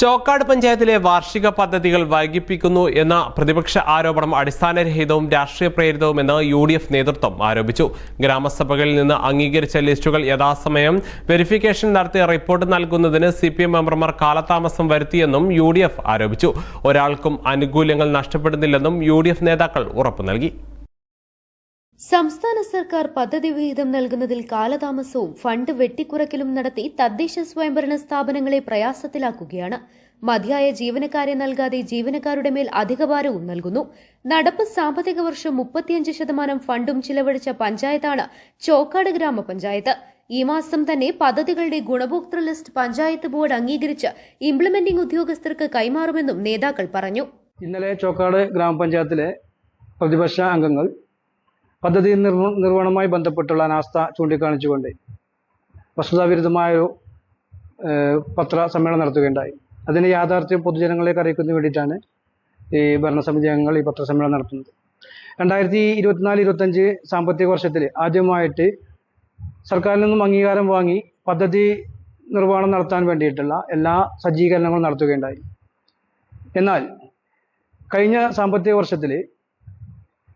ചോക്കാട് പഞ്ചായത്തിലെ വാർഷിക പദ്ധതികൾ വൈകിപ്പിക്കുന്നു എന്ന പ്രതിപക്ഷ ആരോപണം അടിസ്ഥാനരഹിതവും രാഷ്ട്രീയ പ്രേരിതവുമെന്ന് യു ഡി എഫ് നേതൃത്വം ആരോപിച്ചു. ഗ്രാമസഭകളിൽ നിന്ന് അംഗീകരിച്ച ലിസ്റ്റുകൾ യഥാസമയം വെരിഫിക്കേഷൻ നടത്തി റിപ്പോർട്ട് നൽകുന്നതിന് സി പി എം മെമ്പർമാർ കാലതാമസം വരുത്തിയെന്നും യു ഡി എഫ് ആരോപിച്ചു. ഒരാൾക്കും അനുകൂല്യങ്ങൾ നഷ്ടപ്പെടുന്നില്ലെന്നും യു ഡി എഫ് നേതാക്കൾ ഉറപ്പു നൽകി. സംസ്ഥാന സർക്കാർ പദ്ധതി വിഹിതം നൽകുന്നതിൽ കാലതാമസവും ഫണ്ട് വെട്ടിക്കുറയ്ക്കലും നടത്തി തദ്ദേശ സ്വയംഭരണ സ്ഥാപനങ്ങളെ പ്രയാസത്തിലാക്കുകയാണ്. മതിയായ ജീവനക്കാരെ നൽകാതെ ജീവനക്കാരുടെ മേൽ അധികഭാരവും നൽകുന്നു. നടപ്പ് സാമ്പത്തിക വർഷം മുപ്പത്തിയഞ്ച് ശതമാനം ഫണ്ടും ചിലവഴിച്ച പഞ്ചായത്താണ് ചോക്കാട് ഗ്രാമപഞ്ചായത്ത്. ഈ മാസം തന്നെ പദ്ധതികളുടെ ഗുണഭോക്തൃ ലിസ്റ്റ് പഞ്ചായത്ത് ബോർഡ് അംഗീകരിച്ച് ഇംപ്ലിമെന്റിംഗ് ഉദ്യോഗസ്ഥർക്ക് കൈമാറുമെന്നും നേതാക്കൾ പറഞ്ഞു. ഇന്നലെ ചോക്കാട് ഗ്രാമപഞ്ചായത്തിലെ പ്രതിപക്ഷ അംഗങ്ങൾ പദ്ധതി നിർവ നിർവഹണവുമായി ബന്ധപ്പെട്ടുള്ള അനാസ്ഥ ചൂണ്ടിക്കാണിച്ചുകൊണ്ട് വസ്തുതാവിരുദ്ധമായൊരു ഒരു സമ്മേളനം നടത്തുകയുണ്ടായി. അതിന് യാഥാർത്ഥ്യം പൊതുജനങ്ങളിലേക്ക് അറിയിക്കുന്നതിന് വേണ്ടിയിട്ടാണ് ഈ ഭരണസമിതി അംഗങ്ങൾ ഈ പത്രസമ്മേളനം നടത്തുന്നത്. രണ്ടായിരത്തി ഇരുപത്തിനാല് ഇരുപത്തഞ്ച് സാമ്പത്തിക വർഷത്തിൽ ആദ്യമായിട്ട് സർക്കാരിൽ നിന്നും അംഗീകാരം വാങ്ങി പദ്ധതി നിർവഹണം നടത്താൻ വേണ്ടിയിട്ടുള്ള എല്ലാ സജ്ജീകരണങ്ങളും നടത്തുകയുണ്ടായി. എന്നാൽ കഴിഞ്ഞ സാമ്പത്തിക വർഷത്തിൽ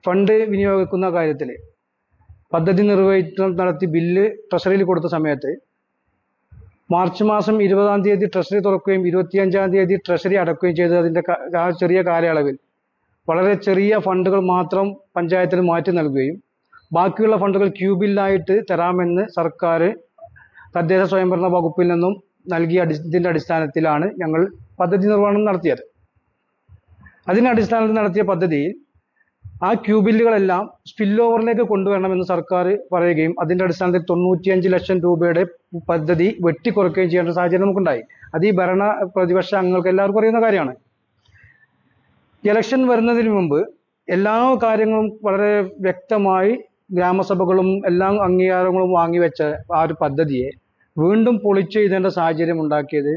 ഫണ്ട് വിനിയോഗിക്കുന്ന കാര്യത്തിൽ പദ്ധതി നിർവഹിച്ച് നടത്തി ബില്ല് ട്രഷറിയിൽ കൊടുത്ത സമയത്ത് മാർച്ച് മാസം ഇരുപതാം തീയതി ട്രഷറി തുറക്കുകയും ഇരുപത്തിയഞ്ചാം തീയതി ട്രഷറി അടക്കുകയും ചെയ്തത് അതിന്റെ ആ ചെറിയ കാലയളവിൽ. വളരെ ചെറിയ ഫണ്ടുകൾ മാത്രം പഞ്ചായത്തിന് മാറ്റി നൽകുകയും ബാക്കിയുള്ള ഫണ്ടുകൾ ക്യൂബില്ലായിട്ട് തരാമെന്ന് സർക്കാർ തദ്ദേശ സ്വയംഭരണ വകുപ്പിൽ നിന്നും നൽകിയ അടിസ്ഥാനത്തിന്റെ അടിസ്ഥാനത്തിലാണ് ഞങ്ങൾ പദ്ധതി നിർവഹണം നടത്തിയത്. അതിന്റെ അടിസ്ഥാനത്തിൽ നടത്തിയ പദ്ധതിയിൽ ആ ക്യൂബില്ലുകളെല്ലാം സ്പിൽ ഓവറിലേക്ക് കൊണ്ടുവരണമെന്ന് സർക്കാർ പറയുകയും അതിന്റെ അടിസ്ഥാനത്തിൽ തൊണ്ണൂറ്റിയഞ്ച് ലക്ഷം രൂപയുടെ പദ്ധതി വെട്ടിക്കുറയ്ക്കുകയും ചെയ്യേണ്ട സാഹചര്യം നമുക്കുണ്ടായി. അത് ഈ ഭരണ പ്രതിപക്ഷ അംഗങ്ങൾക്ക് എല്ലാവർക്കും അറിയുന്ന കാര്യമാണ്. ഇലക്ഷൻ വരുന്നതിന് മുമ്പ് എല്ലാ കാര്യങ്ങളും വളരെ വ്യക്തമായി ഗ്രാമസഭകളും എല്ലാ അംഗീകാരങ്ങളും വാങ്ങിവെച്ച ആ ഒരു പദ്ധതിയെ വീണ്ടും പൊളിച്ചെഴുതേണ്ട സാഹചര്യം ഉണ്ടാക്കിയത്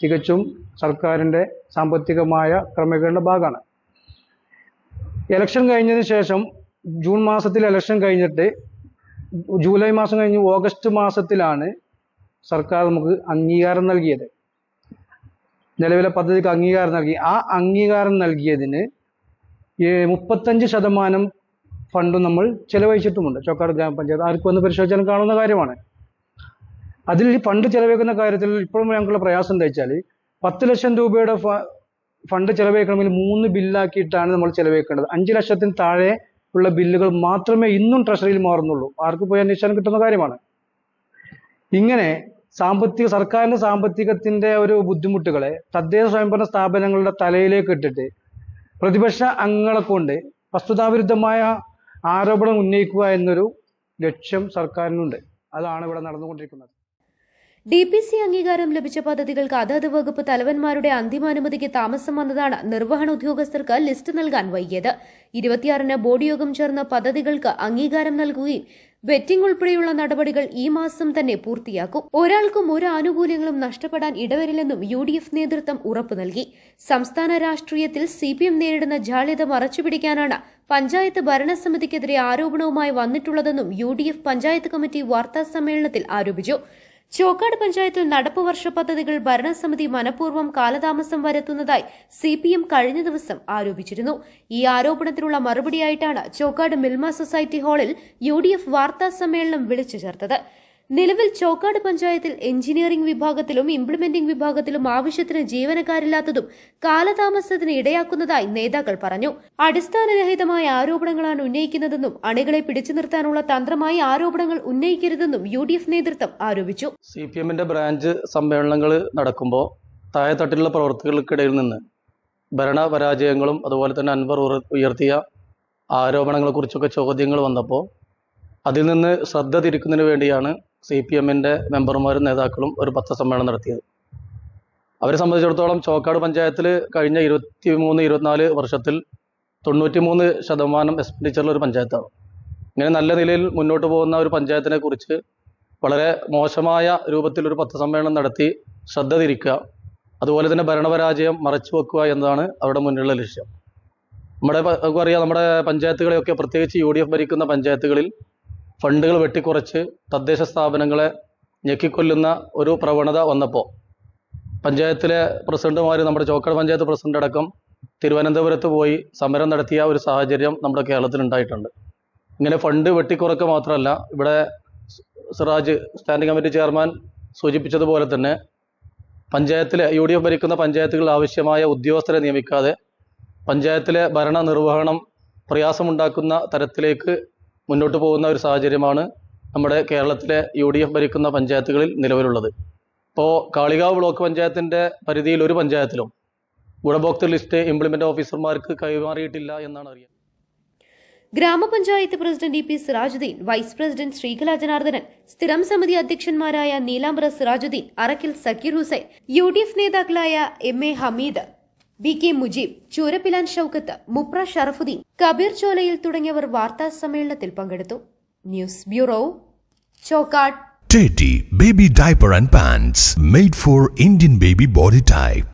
തികച്ചും സർക്കാരിന്റെ സാമ്പത്തികമായ ക്രമീകരണ ഭാഗമാണ്. ഇലക്ഷൻ കഴിഞ്ഞതിന് ശേഷം ജൂൺ മാസത്തിൽ ഇലക്ഷൻ കഴിഞ്ഞിട്ട് ജൂലൈ മാസം കഴിഞ്ഞ് ഓഗസ്റ്റ് മാസത്തിലാണ് സർക്കാർ നമുക്ക് അംഗീകാരം നൽകിയത്. നിലവിലെ പദ്ധതിക്ക് അംഗീകാരം നൽകി. ആ അംഗീകാരം നൽകിയതിന് മുപ്പത്തഞ്ച് ശതമാനം ഫണ്ടും നമ്മൾ ചെലവഴിച്ചിട്ടുമുണ്ട്. ചോക്കാട് ഗ്രാമപഞ്ചായത്ത്. ആർക്കും ഒന്ന് പരിശോധിച്ചാലും കാണുന്ന കാര്യമാണ്. അതിൽ ഈ ഫണ്ട് ചെലവഴിക്കുന്ന കാര്യത്തിൽ ഇപ്പോഴും ഞങ്ങൾക്കുള്ള പ്രയാസം എന്താ വെച്ചാൽ പത്ത് ലക്ഷം രൂപയുടെ ഫണ്ട് ചെലവഴിക്കണമെങ്കിൽ മൂന്ന് ബില്ലാക്കിയിട്ടാണ് നമ്മൾ ചെലവഴിക്കേണ്ടത്. അഞ്ച് ലക്ഷത്തിന് താഴെ ഉള്ള ബില്ലുകൾ മാത്രമേ ഇന്നും ട്രഷറിയിൽ മാറുന്നുള്ളൂ. ആർക്ക് പോയി അന്വേഷിച്ചാലും കിട്ടുന്ന കാര്യമാണ്. ഇങ്ങനെ സാമ്പത്തിക സർക്കാരിന്റെ സാമ്പത്തികത്തിന്റെ ഒരു ബുദ്ധിമുട്ടുകളെ തദ്ദേശ സ്വയംഭരണ സ്ഥാപനങ്ങളുടെ തലയിലേക്ക് ഇട്ടിട്ട് പ്രതിപക്ഷ അംഗങ്ങളെ കൊണ്ട് വസ്തുതാവിരുദ്ധമായ ആരോപണം ഉന്നയിക്കുക എന്നൊരു ലക്ഷ്യം സർക്കാരിനുണ്ട്. അതാണ് ഇവിടെ നടന്നുകൊണ്ടിരിക്കുന്നത്. ഡി പി സി അംഗീകാരം ലഭിച്ച പദ്ധതികൾക്ക് അതത് വകുപ്പ് തലവന്മാരുടെ അന്തിമാനുമതിക്ക് താമസം വന്നതാണ് നിർവഹണ ഉദ്യോഗസ്ഥർക്ക് ലിസ്റ്റ് നൽകാൻ വൈകിയത്. ഇരുപത്തിയാറിന് ബോർഡ് യോഗം ചേർന്ന് പദ്ധതികൾക്ക് അംഗീകാരം നൽകുകയും വെറ്റിംഗ് ഉൾപ്പെടെയുള്ള നടപടികൾ ഈ മാസം തന്നെ പൂർത്തിയാക്കും. ഒരാൾക്കും ഒരു ആനുകൂല്യങ്ങളും നഷ്ടപ്പെടാൻ ഇടവരില്ലെന്നും യു ഡി എഫ് നേതൃത്വം ഉറപ്പു നൽകി. സംസ്ഥാന രാഷ്ട്രീയത്തിൽ സി പി എം നേരിടുന്ന ജാള്യത മറച്ചുപിടിക്കാനാണ് പഞ്ചായത്ത് ഭരണസമിതിക്കെതിരെ ആരോപണവുമായി വന്നിട്ടുള്ളതെന്നും U D F panchayat committee വാർത്താ സമ്മേളനത്തിൽ ആരോപിച്ചു. ചോക്കാട് പഞ്ചായത്തിൽ നടപ്പ് വർഷ പദ്ധതികൾ ഭരണസമിതി മനഃപൂർവം കാലതാമസം വരുത്തുന്നതായി സി പി എം കഴിഞ്ഞ ദിവസം ആരോപിച്ചിരുന്നു. ഈ ആരോപണത്തിനുള്ള മറുപടിയായിട്ടാണ് ചോക്കാട് മിൽമ സൊസൈറ്റി ഹാളിൽ യു ഡി എഫ് വാർത്താ സമ്മേളനം വിളിച്ചു ചേർത്തത്. നിലവിൽ ചോക്കാട് പഞ്ചായത്തിൽ എഞ്ചിനീയറിംഗ് വിഭാഗത്തിലും ഇംപ്ലിമെന്റിംഗ് വിഭാഗത്തിലും ആവശ്യത്തിന് ജീവനക്കാരില്ലാത്തതും കാലതാമസത്തിന് ഇടയാക്കുന്നതായി നേതാക്കൾ പറഞ്ഞു. അടിസ്ഥാനരഹിതമായ ആരോപണങ്ങളാണ് ഉന്നയിക്കുന്നതെന്നും അണികളെ പിടിച്ചു നിർത്താനുള്ള തന്ത്രമായി ആരോപണങ്ങൾ ഉന്നയിക്കരുതെന്നും യു ഡി എഫ് നേതൃത്വം ആരോപിച്ചു. സി പി എമ്മിന്റെ ബ്രാഞ്ച് സമ്മേളനങ്ങൾ നടക്കുമ്പോൾ താഴെത്തട്ടിലുള്ള പ്രവർത്തകർക്കിടയിൽ നിന്ന് ഭരണപരാജയങ്ങളും അതുപോലെ തന്നെ അൻവർ ഉയർത്തിയ ആരോപണങ്ങളെക്കുറിച്ചൊക്കെ ചോദ്യങ്ങൾ വന്നപ്പോൾ അതിൽ നിന്ന് ശ്രദ്ധ തിരിക്കുന്നതിന് വേണ്ടിയാണ് സി പി എമ്മിന്റെ മെമ്പർമാരും നേതാക്കളും ഒരു പത്രസമ്മേളനം നടത്തിയത്. അവരെ സംബന്ധിച്ചിടത്തോളം ചോക്കാട് പഞ്ചായത്തിൽ കഴിഞ്ഞ ഇരുപത്തി മൂന്ന് ഇരുപത്തിനാല് വർഷത്തിൽ തൊണ്ണൂറ്റി മൂന്ന് ശതമാനം എക്സ്പെൻഡിച്ചറുള്ള ഒരു പഞ്ചായത്താണ്. ഇങ്ങനെ നല്ല നിലയിൽ മുന്നോട്ട് പോകുന്ന ഒരു പഞ്ചായത്തിനെ കുറിച്ച് വളരെ മോശമായ രൂപത്തിൽ ഒരു പത്രസമ്മേളനം നടത്തി ശ്രദ്ധ തിരിക്കുക അതുപോലെ തന്നെ ഭരണപരാജയം മറച്ചു വെക്കുക എന്നതാണ് അവരുടെ മുന്നിലുള്ള ലക്ഷ്യം. നമ്മുടെ അറിയാം നമ്മുടെ പഞ്ചായത്തുകളെയൊക്കെ പ്രത്യേകിച്ച് യു ഡി എഫ് ഭരിക്കുന്ന പഞ്ചായത്തുകളിൽ ഫണ്ടുകൾ വെട്ടിക്കുറച്ച് തദ്ദേശ സ്ഥാപനങ്ങളെ ഞെക്കിക്കൊല്ലുന്ന ഒരു പ്രവണത വന്നപ്പോൾ പഞ്ചായത്തിലെ പ്രസിഡന്റുമാർ നമ്മുടെ ചോക്കട പഞ്ചായത്ത് പ്രസിഡന്റ് അടക്കം തിരുവനന്തപുരത്ത് പോയി സമരം നടത്തിയ ഒരു സാഹചര്യം നമ്മുടെ കേരളത്തിൽ ഉണ്ടായിട്ടുണ്ട്. ഇങ്ങനെ ഫണ്ട് വെട്ടിക്കുറക്കുക മാത്രമല്ല ഇവിടെ സിറാജ് സ്റ്റാൻഡിംഗ് കമ്മിറ്റി ചെയർമാൻ സൂചിപ്പിച്ചതുപോലെ തന്നെ പഞ്ചായത്തിലെ യു ഡി എഫ് ഭരിക്കുന്ന പഞ്ചായത്തുകളിൽ ആവശ്യമായ ഉദ്യോഗസ്ഥരെ നിയമിക്കാതെ പഞ്ചായത്തിലെ ഭരണ നിർവഹണം പ്രയാസമുണ്ടാക്കുന്ന തരത്തിലേക്ക് മുന്നോട്ട് പോകുന്ന ഒരു സാഹചര്യമാണ് നമ്മുടെ കേരളത്തിലെ യു ഡി എഫ് ഭരിക്കുന്ന പഞ്ചായത്തുകളിൽ നിലവിലുള്ളത്. ഇപ്പോൾ കാളികാവ് ബ്ലോക്ക് പഞ്ചായത്തിന്റെ പരിധിയിൽ ഒരു പഞ്ചായത്തിലും ഗുണഭോക്തൃ ലിസ്റ്റ് ഇംപ്ലിമെന്റ് ഓഫീസർമാർക്ക് കൈമാറിയിട്ടില്ല എന്നാണ് അറിയുന്നത് ഗ്രാമപഞ്ചായത്ത് president E P Sirajuddin vice president Sreekala Janardhanan സ്ഥിരം സമിതി അധ്യക്ഷന്മാരായ നീലാംബ്ര സിറാജുദ്ദീൻ അറക്കിൽ സക്കീർ ഹുസൈൻ യു നേതാക്കളായ M A Hameed B K Mujeeb Choorappilan Shoukath Mupra Sharafuddin Kabeer Cholayil തുടങ്ങിയവർ വാർത്താ സമ്മേളനത്തിൽ പങ്കെടുത്തു news bureau Chokkad Teddy Baby Diaper and Pants made for Indian baby body type.